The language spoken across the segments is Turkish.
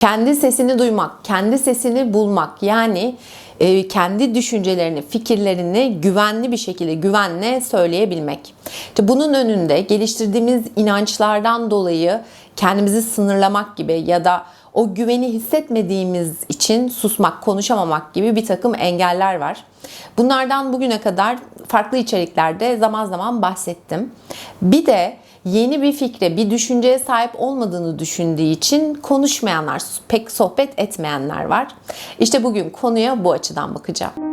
Kendi sesini duymak, kendi sesini bulmak yani e, kendi düşüncelerini, fikirlerini güvenli bir şekilde güvenle söyleyebilmek. İşte bunun önünde geliştirdiğimiz inançlardan dolayı kendimizi sınırlamak gibi ya da o güveni hissetmediğimiz için susmak, konuşamamak gibi bir takım engeller var. Bunlardan bugüne kadar farklı içeriklerde zaman zaman bahsettim. Bir de yeni bir fikre, bir düşünceye sahip olmadığını düşündüğü için konuşmayanlar, pek sohbet etmeyenler var. İşte bugün konuya bu açıdan bakacağım.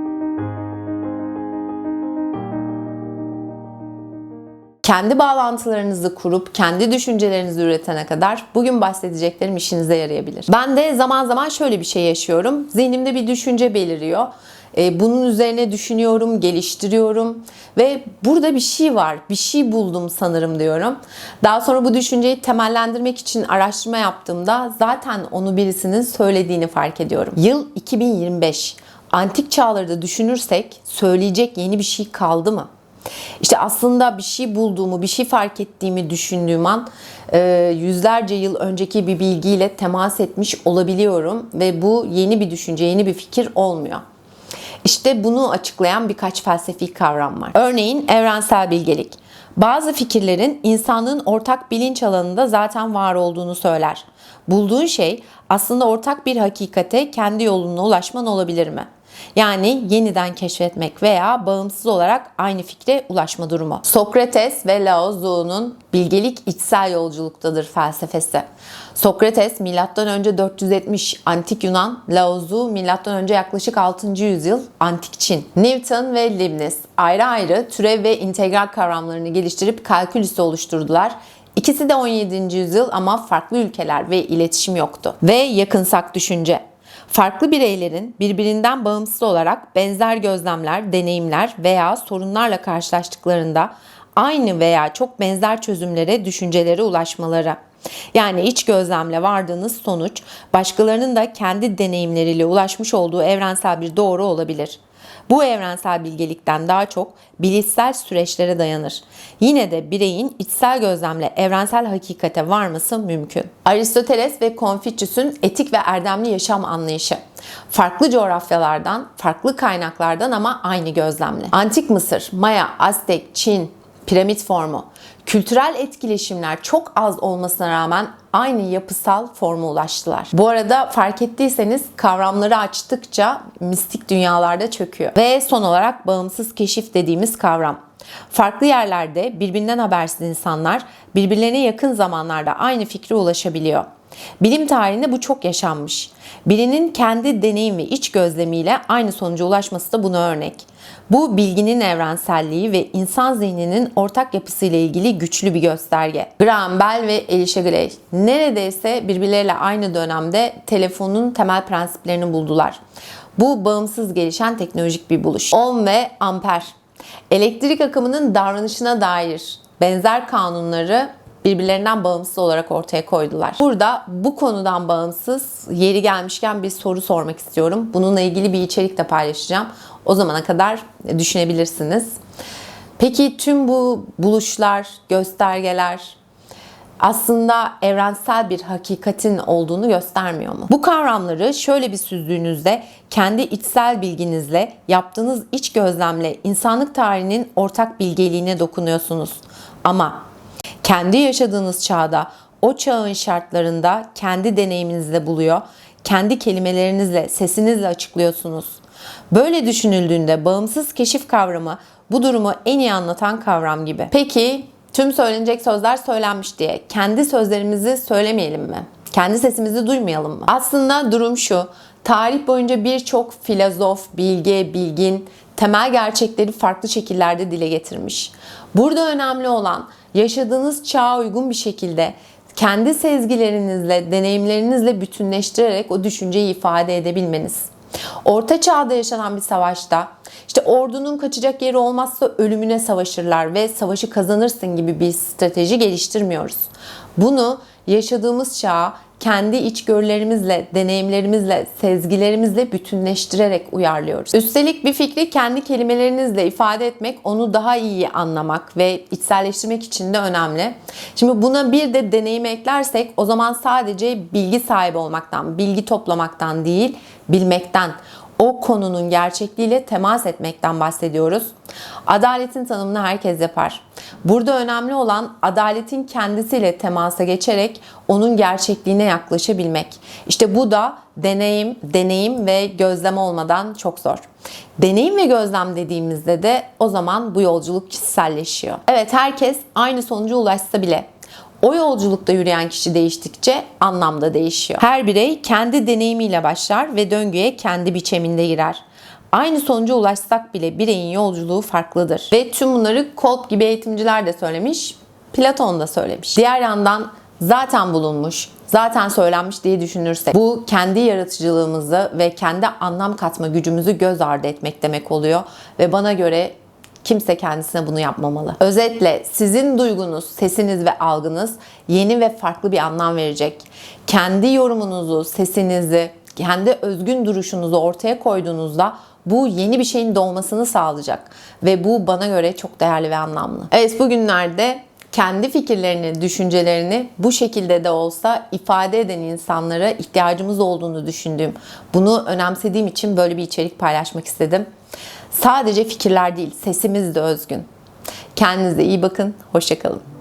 Kendi bağlantılarınızı kurup kendi düşüncelerinizi üretene kadar bugün bahsedeceklerim işinize yarayabilir. Ben de zaman zaman şöyle bir şey yaşıyorum. Zihnimde bir düşünce beliriyor. E, Bunun üzerine düşünüyorum, geliştiriyorum ve burada bir şey var, bir şey buldum sanırım diyorum. Daha sonra bu düşünceyi temellendirmek için araştırma yaptığımda zaten onu birisinin söylediğini fark ediyorum. Yıl 2025. Antik çağları da düşünürsek söyleyecek yeni bir şey kaldı mı? İşte aslında bir şey bulduğumu, bir şey fark ettiğimi düşündüğüm an e, yüzlerce yıl önceki bir bilgiyle temas etmiş olabiliyorum ve bu yeni bir düşünce, yeni bir fikir olmuyor. İşte bunu açıklayan birkaç felsefi kavram var. Örneğin evrensel bilgelik. Bazı fikirlerin insanlığın ortak bilinç alanında zaten var olduğunu söyler. Bulduğun şey aslında ortak bir hakikate kendi yoluna ulaşman olabilir mi? Yani yeniden keşfetmek veya bağımsız olarak aynı fikre ulaşma durumu. Sokrates ve Lao Tzu'nun bilgelik içsel yolculuktadır felsefesi. Sokrates M.Ö. 470 antik Yunan, Lao Tzu M.Ö. yaklaşık 6. yüzyıl antik Çin. Newton ve Leibniz ayrı ayrı türev ve integral kavramlarını geliştirip kalkülüsü oluşturdular. İkisi de 17. yüzyıl ama farklı ülkeler ve iletişim yoktu. Ve yakınsak düşünce. Farklı bireylerin birbirinden bağımsız olarak benzer gözlemler, deneyimler veya sorunlarla karşılaştıklarında aynı veya çok benzer çözümlere, düşüncelere ulaşmaları. Yani iç gözlemle vardığınız sonuç başkalarının da kendi deneyimleriyle ulaşmış olduğu evrensel bir doğru olabilir. Bu evrensel bilgelikten daha çok bilişsel süreçlere dayanır. Yine de bireyin içsel gözlemle evrensel hakikate varması mümkün. Aristoteles ve Confucius'un etik ve erdemli yaşam anlayışı. Farklı coğrafyalardan, farklı kaynaklardan ama aynı gözlemle. Antik Mısır, Maya, Aztek, Çin, piramit formu. Kültürel etkileşimler çok az olmasına rağmen aynı yapısal forma ulaştılar. Bu arada fark ettiyseniz kavramları açtıkça mistik dünyalarda çöküyor. Ve son olarak bağımsız keşif dediğimiz kavram. Farklı yerlerde birbirinden habersiz insanlar birbirlerine yakın zamanlarda aynı fikre ulaşabiliyor. Bilim tarihinde bu çok yaşanmış. Birinin kendi deneyim ve iç gözlemiyle aynı sonuca ulaşması da buna örnek. Bu bilginin evrenselliği ve insan zihninin ortak yapısıyla ilgili güçlü bir gösterge. Graham Bell ve Elisha Gray neredeyse birbirleriyle aynı dönemde telefonun temel prensiplerini buldular. Bu bağımsız gelişen teknolojik bir buluş. Ohm ve amper. Elektrik akımının davranışına dair benzer kanunları birbirlerinden bağımsız olarak ortaya koydular. Burada bu konudan bağımsız yeri gelmişken bir soru sormak istiyorum. Bununla ilgili bir içerik de paylaşacağım. O zamana kadar düşünebilirsiniz. Peki tüm bu buluşlar, göstergeler aslında evrensel bir hakikatin olduğunu göstermiyor mu? Bu kavramları şöyle bir süzdüğünüzde kendi içsel bilginizle, yaptığınız iç gözlemle insanlık tarihinin ortak bilgeliğine dokunuyorsunuz. Ama kendi yaşadığınız çağda, o çağın şartlarında kendi deneyiminizle buluyor, kendi kelimelerinizle, sesinizle açıklıyorsunuz. Böyle düşünüldüğünde bağımsız keşif kavramı bu durumu en iyi anlatan kavram gibi. Peki tüm söylenecek sözler söylenmiş diye kendi sözlerimizi söylemeyelim mi? Kendi sesimizi duymayalım mı? Aslında durum şu. Tarih boyunca birçok filozof, bilge, bilgin temel gerçekleri farklı şekillerde dile getirmiş. Burada önemli olan yaşadığınız çağa uygun bir şekilde kendi sezgilerinizle, deneyimlerinizle bütünleştirerek o düşünceyi ifade edebilmeniz. Orta çağda yaşanan bir savaşta işte ordunun kaçacak yeri olmazsa ölümüne savaşırlar ve savaşı kazanırsın gibi bir strateji geliştirmiyoruz. Bunu yaşadığımız çağa kendi içgörülerimizle, deneyimlerimizle, sezgilerimizle bütünleştirerek uyarlıyoruz. Üstelik bir fikri kendi kelimelerinizle ifade etmek, onu daha iyi anlamak ve içselleştirmek için de önemli. Şimdi buna bir de deneyimi eklersek o zaman sadece bilgi sahibi olmaktan, bilgi toplamaktan değil, bilmekten, o konunun gerçekliğiyle temas etmekten bahsediyoruz. Adaletin tanımını herkes yapar. Burada önemli olan adaletin kendisiyle temasa geçerek onun gerçekliğine yaklaşabilmek. İşte bu da deneyim, deneyim ve gözlem olmadan çok zor. Deneyim ve gözlem dediğimizde de o zaman bu yolculuk kişiselleşiyor. Evet herkes aynı sonuca ulaşsa bile o yolculukta yürüyen kişi değiştikçe anlam da değişiyor. Her birey kendi deneyimiyle başlar ve döngüye kendi biçiminde girer. Aynı sonuca ulaşsak bile bireyin yolculuğu farklıdır. Ve tüm bunları Kolb gibi eğitimciler de söylemiş, Platon da söylemiş. Diğer yandan zaten bulunmuş, zaten söylenmiş diye düşünürsek bu kendi yaratıcılığımızı ve kendi anlam katma gücümüzü göz ardı etmek demek oluyor ve bana göre Kimse kendisine bunu yapmamalı. Özetle sizin duygunuz, sesiniz ve algınız yeni ve farklı bir anlam verecek. Kendi yorumunuzu, sesinizi, kendi özgün duruşunuzu ortaya koyduğunuzda bu yeni bir şeyin doğmasını sağlayacak. Ve bu bana göre çok değerli ve anlamlı. Evet bugünlerde kendi fikirlerini, düşüncelerini bu şekilde de olsa ifade eden insanlara ihtiyacımız olduğunu düşündüğüm, bunu önemsediğim için böyle bir içerik paylaşmak istedim. Sadece fikirler değil, sesimiz de özgün. Kendinize iyi bakın, hoşçakalın.